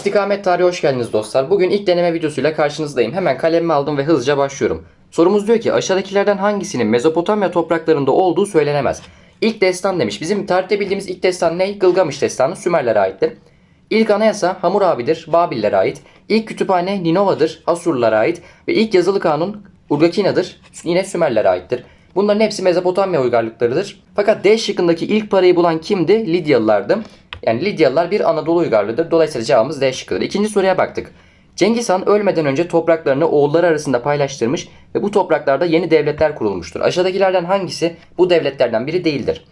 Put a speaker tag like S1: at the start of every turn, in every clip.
S1: İstikamet tarihi hoş geldiniz dostlar. Bugün ilk deneme videosuyla karşınızdayım. Hemen kalemimi aldım ve hızlıca başlıyorum. Sorumuz diyor ki aşağıdakilerden hangisinin Mezopotamya topraklarında olduğu söylenemez. İlk destan demiş. Bizim tarihte bildiğimiz ilk destan ne? Gılgamış destanı Sümerlere aittir. İlk anayasa Hammurabi'dir, Babillere ait. İlk kütüphane Ninova'dır, Asurlulara ait. Ve ilk yazılı kanun Urgakina'dır, yine Sümerlere aittir. Bunların hepsi Mezopotamya uygarlıklarıdır. Fakat D şıkkındaki ilk parayı bulan kimdi? Lidyalılardı. Yani Lidyalılar bir Anadolu uygarlığıdır. Dolayısıyla cevabımız D şıkkıdır. İkinci soruya baktık. Cengiz Han ölmeden önce topraklarını oğulları arasında paylaştırmış ve bu topraklarda yeni devletler kurulmuştur. Aşağıdakilerden hangisi bu devletlerden biri değildir?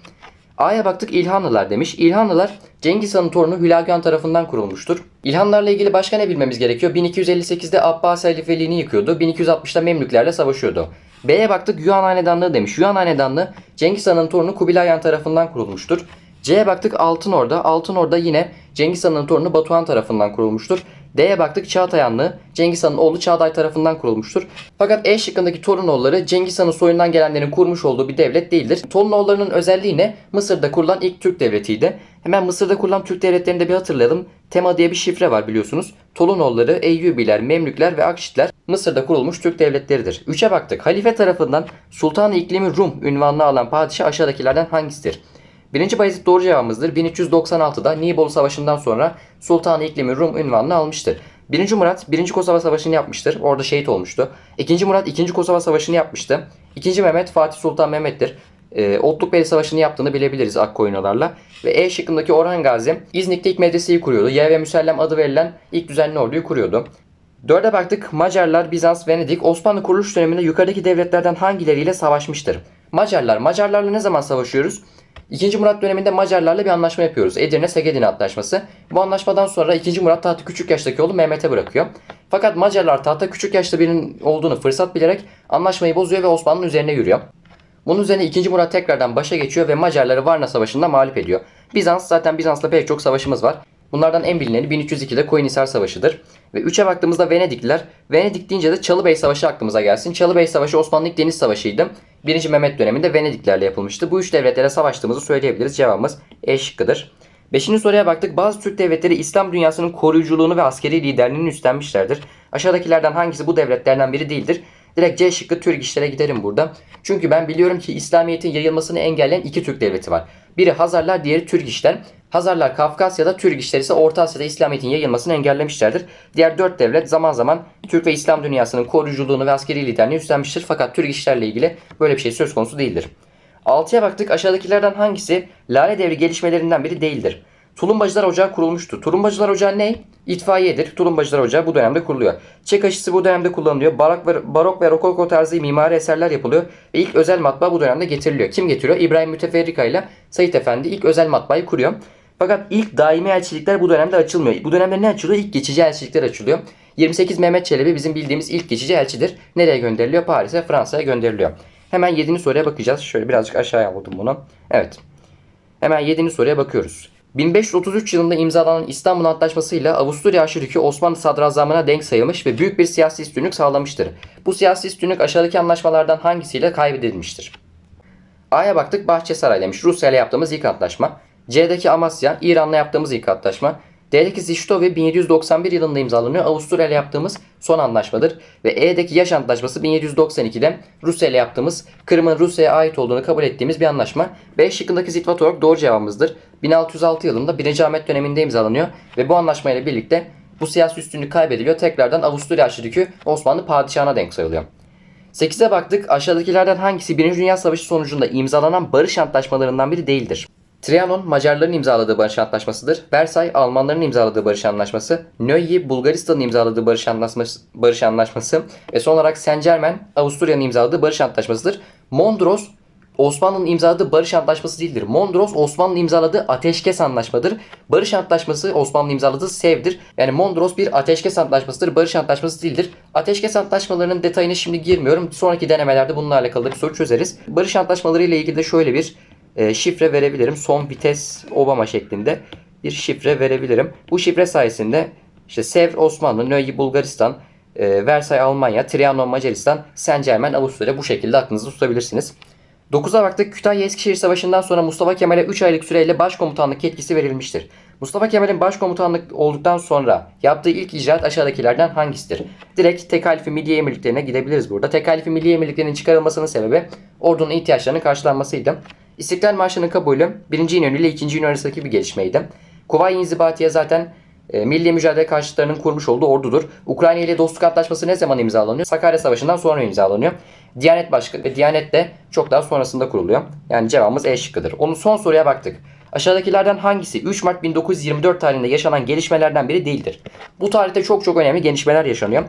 S1: A'ya baktık İlhanlılar demiş. İlhanlılar Cengiz Han'ın torunu Hülagü tarafından kurulmuştur. İlhanlarla ilgili başka ne bilmemiz gerekiyor? 1258'de Abbas halifeliğini yıkıyordu. 1260'da Memlüklerle savaşıyordu. B'ye baktık Yuan Hanedanlığı demiş. Yuan Hanedanlığı Cengiz Han'ın torunu Kubilay Han tarafından kurulmuştur. C'ye baktık Altın Orda. Altın Orda yine Cengiz Han'ın torunu Batuhan tarafından kurulmuştur. D'ye baktık Çağatay Hanlığı Cengiz Han'ın oğlu Çağatay tarafından kurulmuştur. Fakat E şıkkındaki Torunoğulları Cengiz Han'ın soyundan gelenlerin kurmuş olduğu bir devlet değildir. Torunoğullarının özelliği ne? Mısır'da kurulan ilk Türk devletiydi. Hemen Mısır'da kurulan Türk devletlerini de bir hatırlayalım. Tema diye bir şifre var biliyorsunuz. Tolunoğulları, Eyyubiler, Memlükler ve Akşitler Mısır'da kurulmuş Türk devletleridir. 3'e baktık. Halife tarafından Sultan-ı İklimi Rum ünvanını alan padişah aşağıdakilerden hangisidir? Birinci Bayezid doğru cevabımızdır. 1396'da Nibolu Savaşı'ndan sonra Sultan-ı İklimi Rum ünvanını almıştır. 1. Murat 1. Kosova Savaşı'nı yapmıştır. Orada şehit olmuştu. 2. Murat 2. Kosova Savaşı'nı yapmıştı. 2. Mehmet Fatih Sultan Mehmet'tir. E, Otlukbey Savaşı'nı yaptığını bilebiliriz Akkoyunlularla. Ve E şıkkındaki Orhan Gazi İznik'te ilk medreseyi kuruyordu. Yay ve Müsellem adı verilen ilk düzenli orduyu kuruyordu. Dörde baktık Macarlar, Bizans, Venedik Osmanlı kuruluş döneminde yukarıdaki devletlerden hangileriyle savaşmıştır? Macarlar. Macarlarla ne zaman savaşıyoruz? İkinci Murat döneminde Macarlarla bir anlaşma yapıyoruz. Edirne-Segedin Antlaşması. Bu anlaşmadan sonra 2. Murat tahtı küçük yaştaki oğlu Mehmet'e bırakıyor. Fakat Macarlar tahta küçük yaşta birinin olduğunu fırsat bilerek anlaşmayı bozuyor ve Osmanlı'nın üzerine yürüyor. Bunun üzerine 2. Murat tekrardan başa geçiyor ve Macarları Varna Savaşı'nda mağlup ediyor. Bizans zaten Bizans'la pek çok savaşımız var. Bunlardan en bilineni 1302'de Koyunhisar Savaşı'dır. Ve 3'e baktığımızda Venedikliler. Venedik deyince de Çalıbey Savaşı aklımıza gelsin. Çalıbey Savaşı Osmanlı Deniz Savaşı'ydı. 1. Mehmet döneminde Venediklerle yapılmıştı. Bu üç devletlere savaştığımızı söyleyebiliriz. Cevabımız E şıkkıdır. Beşinci soruya baktık. Bazı Türk devletleri İslam dünyasının koruyuculuğunu ve askeri liderliğini üstlenmişlerdir. Aşağıdakilerden hangisi bu devletlerden biri değildir? Direkt C şıkkı Türk işlere giderim burada. Çünkü ben biliyorum ki İslamiyet'in yayılmasını engelleyen iki Türk devleti var. Biri Hazarlar, diğeri Türk işler. Hazarlar Kafkasya'da, Türk işler ise Orta Asya'da İslamiyet'in yayılmasını engellemişlerdir. Diğer dört devlet zaman zaman Türk ve İslam dünyasının koruyuculuğunu ve askeri liderliğini üstlenmiştir. Fakat Türk işlerle ilgili böyle bir şey söz konusu değildir. 6'ya baktık aşağıdakilerden hangisi Lale Devri gelişmelerinden biri değildir? Tulumbacılar Ocağı kurulmuştu. Tulumbacılar Ocağı ne? İtfaiyedir. Tulumbacılar Ocağı bu dönemde kuruluyor. Çek aşısı bu dönemde kullanılıyor. Barok ve, barok ve rokoko tarzı mimari eserler yapılıyor. Ve ilk özel matbaa bu dönemde getiriliyor. Kim getiriyor? İbrahim Müteferrika ile Said Efendi ilk özel matbaayı kuruyor. Fakat ilk daimi elçilikler bu dönemde açılmıyor. Bu dönemde ne açılıyor? İlk geçici elçilikler açılıyor. 28 Mehmet Çelebi bizim bildiğimiz ilk geçici elçidir. Nereye gönderiliyor? Paris'e, Fransa'ya gönderiliyor. Hemen 7. soruya bakacağız. Şöyle birazcık aşağıya aldım bunu. Evet. Hemen 7. soruya bakıyoruz. 1533 yılında imzalanan İstanbul Antlaşması ile Avusturya Aşirükü Osmanlı Sadrazamına denk sayılmış ve büyük bir siyasi üstünlük sağlamıştır. Bu siyasi üstünlük aşağıdaki anlaşmalardan hangisiyle kaybedilmiştir? A'ya baktık Bahçesaray demiş. Rusya ile yaptığımız ilk antlaşma. C'deki Amasya, İran'la yaptığımız ilk antlaşma. D'deki Ziştovi 1791 yılında imzalanıyor. Avusturya ile yaptığımız son anlaşmadır. Ve E'deki Yaş Antlaşması 1792'de Rusya ile yaptığımız Kırım'ın Rusya'ya ait olduğunu kabul ettiğimiz bir anlaşma. B şıkkındaki Zitvatorg doğru cevabımızdır. 1606 yılında 1. Ahmet döneminde imzalanıyor. Ve bu anlaşmayla birlikte bu siyasi üstünlük kaybediliyor. Tekrardan Avusturya Aşirükü Osmanlı padişahına denk sayılıyor. 8'e baktık. Aşağıdakilerden hangisi 1. Dünya Savaşı sonucunda imzalanan barış antlaşmalarından biri değildir? Trianon Macarların imzaladığı barış antlaşmasıdır. Versay Almanların imzaladığı barış anlaşması. Nöyi Bulgaristan'ın imzaladığı barış anlaşması, barış anlaşması ve son olarak Saint Germain Avusturya'nın imzaladığı barış antlaşmasıdır. Mondros Osmanlı'nın imzaladığı barış antlaşması değildir. Mondros Osmanlı'nın imzaladığı ateşkes anlaşmadır. Barış antlaşması Osmanlı'nın imzaladığı sevdir. Yani Mondros bir ateşkes antlaşmasıdır. Barış antlaşması değildir. Ateşkes antlaşmalarının detayına şimdi girmiyorum. Sonraki denemelerde bununla alakalı bir soru çözeriz. Barış antlaşmaları ile ilgili de şöyle bir e, şifre verebilirim. Son vites Obama şeklinde bir şifre verebilirim. Bu şifre sayesinde işte Sevr Osmanlı, Nöyi Bulgaristan, e, Versay Almanya, Trianon Macaristan, Saint Germain Avusturya bu şekilde aklınızda tutabilirsiniz. 9'a baktık Kütahya Eskişehir Savaşı'ndan sonra Mustafa Kemal'e 3 aylık süreyle başkomutanlık yetkisi verilmiştir. Mustafa Kemal'in başkomutanlık olduktan sonra yaptığı ilk icraat aşağıdakilerden hangisidir? Direkt tekalifi milli emirliklerine gidebiliriz burada. Tekalifi milli emirliklerinin çıkarılmasının sebebi ordunun ihtiyaçlarının karşılanmasıydı. İstiklal Marşı'nın kabulü 1. İnönü ile 2. İnönü arasındaki bir gelişmeydi. Kuvayi İnzibatiye zaten e, milli mücadele karşıtlarının kurmuş olduğu ordudur. Ukrayna ile dostluk antlaşması ne zaman imzalanıyor? Sakarya Savaşı'ndan sonra imzalanıyor. Diyanet Başkanı ve Diyanet de çok daha sonrasında kuruluyor. Yani cevabımız E şıkkıdır. Onun son soruya baktık. Aşağıdakilerden hangisi 3 Mart 1924 tarihinde yaşanan gelişmelerden biri değildir? Bu tarihte çok çok önemli gelişmeler yaşanıyor.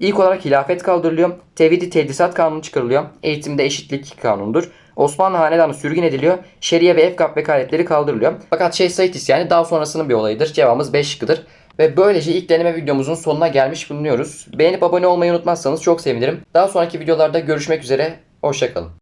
S1: İlk olarak hilafet kaldırılıyor. Tevhidi Tedrisat Kanunu çıkarılıyor. Eğitimde eşitlik kanunudur. Osmanlı Hanedanı sürgün ediliyor. Şeriye ve Efkap vekaletleri kaldırılıyor. Fakat Şeyh Said isyanı daha sonrasının bir olayıdır. Cevabımız 5 şıkkıdır. Ve böylece ilk deneme videomuzun sonuna gelmiş bulunuyoruz. Beğenip abone olmayı unutmazsanız çok sevinirim. Daha sonraki videolarda görüşmek üzere. Hoşçakalın.